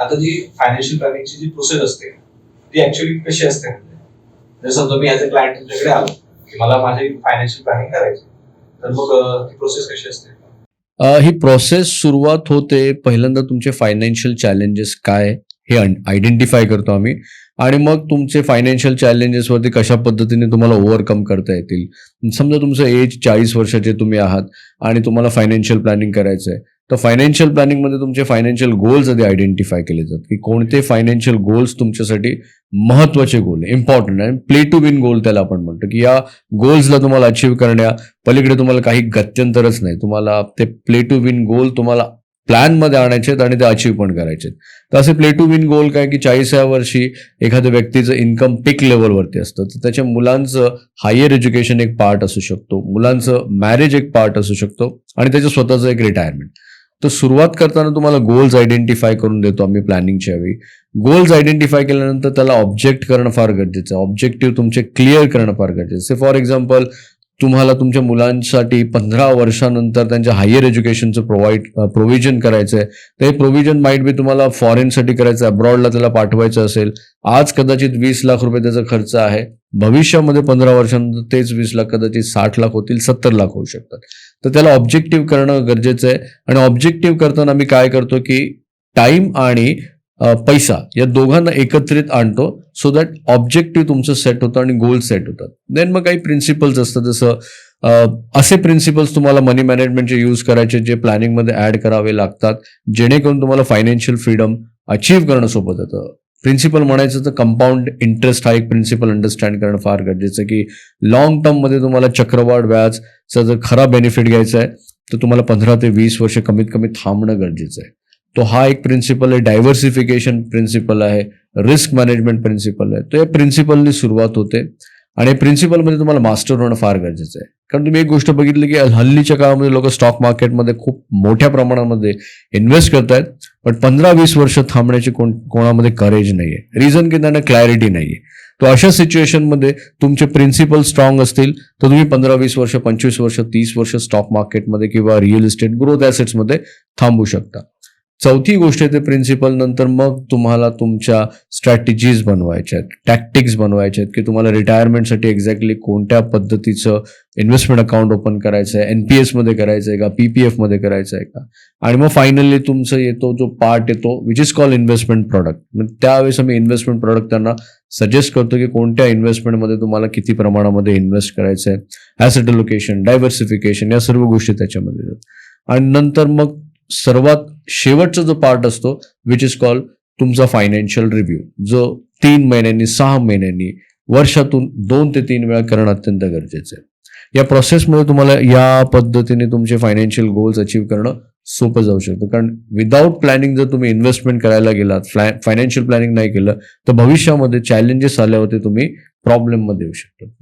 आता जी फायनान्शियल प्लॅनिंगची जी प्रोसेस असते ती ऍक्च्युली कशी असते म्हणजे? जर समजा मी ऍज अ क्लायंट तुमच्याकडे आलो की मला माझी फायनान्शियल प्लॅनिंग करायची तर मग ती प्रोसेस कशी असते? ही प्रोसेस सुरुवात होते पहिल्यांदा तुमचे फायनान्शियल चॅलेंजेस काय हे आयडेंटिफाय करतो आम्ही. आणि मग तुमचे फायनान्शियल चॅलेंजेसवरती कशा पद्धतीने तुम्हाला ओव्हरकम करता येतील. समजा तुमचं एज चाळीस वर्षाचे तुम्ही आहात आणि तुम्हाला फायनान्शियल प्लॅनिंग करायचं आहे तर फायनान्शियल प्लॅनिंगमध्ये तुमचे फायनान्शियल गोल्स आधी आयडेंटिफाय केले जातात की कोणते फायनान्शियल गोल्स तुमच्यासाठी महत्त्वाचे गोल इम्पॉर्टंट आहे. प्ले टू विन गोल त्याला आपण म्हणतो की या गोल्सला तुम्हाला अचीव्ह करण्या पलीकडे तुम्हाला काही गत्यंतरच नाही. तुम्हाला ते प्ले टू विन गोल तुम्हाला प्लॅनमध्ये आणायचे आहेत आणि ते अचीव्ह पण करायचे आहेत. तर असे प्ले टू विन गोल काय की चाळीसाव्या वर्षी एखाद्या व्यक्तीचं इन्कम पिक लेवलवरती असतं. तर त्याच्या मुलांचं हायर एज्युकेशन एक पार्ट असू शकतो. मुलांचं मॅरेज एक पार्ट असू शकतो. आणि त्याचं स्वतःचं एक रिटायरमेंट तर सुरुवात करताना तुम्हाला गोल्स आयडेंटिफाय करून देतो आम्ही प्लॅनिंगच्या वेळी. गोल्स आयडेंटिफाय केल्यानंतर त्याला ऑब्जेक्ट करणं फार गरजेचं आहे. ऑब्जेक्टिव्ह तुमचे क्लिअर करणं फार गरजेचं आहे. फॉर एक्झाम्पल तुम्हाला तुमच्या मुलांसाठी पंधरा वर्षानंतर त्यांच्या हायर एज्युकेशनचं प्रोव्हाइड प्रोव्हिजन करायचं आहे तर हे प्रोव्हिजन माइट बी तुम्हाला फॉरेनसाठी करायचं आहे. अब्रॉडला त्याला पाठवायचं असेल. आज कदाचित वीस लाख रुपये त्याचा खर्च आहे. भविष्यामध्ये पंधरा वर्षानंतर तेच वीस लाख कदाचित साठ लाख होतील सत्तर लाख होऊ शकतात. तर त्याला ऑब्जेक्टिव्ह करणं गरजेचं आहे. आणि ऑब्जेक्टिव्ह करताना मी काय करतो की टाइम आणि पैसा या दोघांना एकत्रित आणतो सो दॅट ऑब्जेक्टिव्ह तुमचं सेट होतं आणि गोल सेट होतात देन मग काही प्रिन्सिपल्स असतात जसं असे प्रिन्सिपल्स तुम्हाला मनी मॅनेजमेंटचे यूज करायचे जे प्लॅनिंगमध्ये ऍड करावे लागतात जेणेकरून तुम्हाला फायनान्शियल फ्रीडम अचीव्ह करणं सोबत जातं प्रिन्सिपल म्हणायचं तर कंपाऊंड इंटरेस्ट हा एक प्रिन्सिपल अंडरस्टँड करणं फार गरजेचं आहे की लॉंग टर्ममध्ये तुम्हाला चक्रवाढ व्याजचा जर खरा बेनिफिट घ्यायचा आहे तर तुम्हाला पंधरा ते वीस वर्ष कमीत कमी थांबणं गरजेचं आहे. तो हा एक प्रिन्सिपल आहे डायव्हर्सिफिकेशन प्रिन्सिपल आहे रिस्क मॅनेजमेंट प्रिन्सिपल आहे. तो या प्रिन्सिपलनी सुरुवात होते आणि प्रिन्सिपलमध्ये तुम्हाला मास्टर होणं फार गरजेचं आहे. कारण तुम्ही एक गोष्ट बघितली की हल्लीच्या काळामध्ये लोक स्टॉक मार्केटमध्ये खूप मोठ्या प्रमाणामध्ये इन्व्हेस्ट करतायत. पण पंधरा वीस वर्ष थांबण्याची कोण कोणामध्ये करेज नाहीये. रिझन की त्यांना क्लॅरिटी नाहीये. तो अशा सिच्युएशनमध्ये तुमचे प्रिन्सिपल स्ट्रॉंग असतील तर तुम्ही पंधरा वीस वर्ष पंचवीस वर्ष तीस वर्ष स्टॉक मार्केटमध्ये किंवा रिअल इस्टेट ग्रोथ ॲसेट्समध्ये थांबू शकता. चौथी गोष्ट येते प्रिन्सिपल नंतर मग तुम्हाला तुमच्या स्ट्रॅटेजीज बनवायच्या आहेत टॅक्टिक्स बनवायच्या आहेत की तुम्हाला रिटायरमेंटसाठी एक्झॅक्टली कोणत्या पद्धतीचं इन्व्हेस्टमेंट अकाउंट ओपन करायचं आहे एन पी एसमध्ये करायचं आहे का पी पी एफमध्ये करायचं आहे का? आणि मग फायनली तुमचं येतो जो पार्ट येतो which is call investment product त्यावेळेस आम्ही इन्व्हेस्टमेंट प्रॉडक्ट त्यांना सजेस्ट करतो की कोणत्या इन्व्हेस्टमेंटमध्ये तुम्हाला किती प्रमाणामध्ये इन्व्हेस्ट करायचं आहे ॲसेट लोकेशन डायव्हर्सिफिकेशन या सर्व गोष्टी त्याच्यामध्ये. येतात आणि नंतर मग सर्वात शेवटचा जो पार्ट असतो विच इज कॉल तुमचा फायनान्शियल रिव्ह्यू जो तीन महिन्यांनी सहा महिन्यांनी वर्षातून दोन ते तीन वेळा करणं अत्यंत गरजेचं आहे. या प्रोसेसमुळे तुम्हाला या पद्धतीने तुमचे फायनान्शियल गोल्स अचीव्ह करणं सोपं जाऊ शकतं. कारण विदाऊट प्लॅनिंग जर तुम्ही इन्व्हेस्टमेंट करायला गेलात फायनान्शियल प्लॅनिंग नाही केलं तर भविष्यामध्ये चॅलेंजेस आल्यावरती तुम्ही प्रॉब्लेममध्ये येऊ शकतो.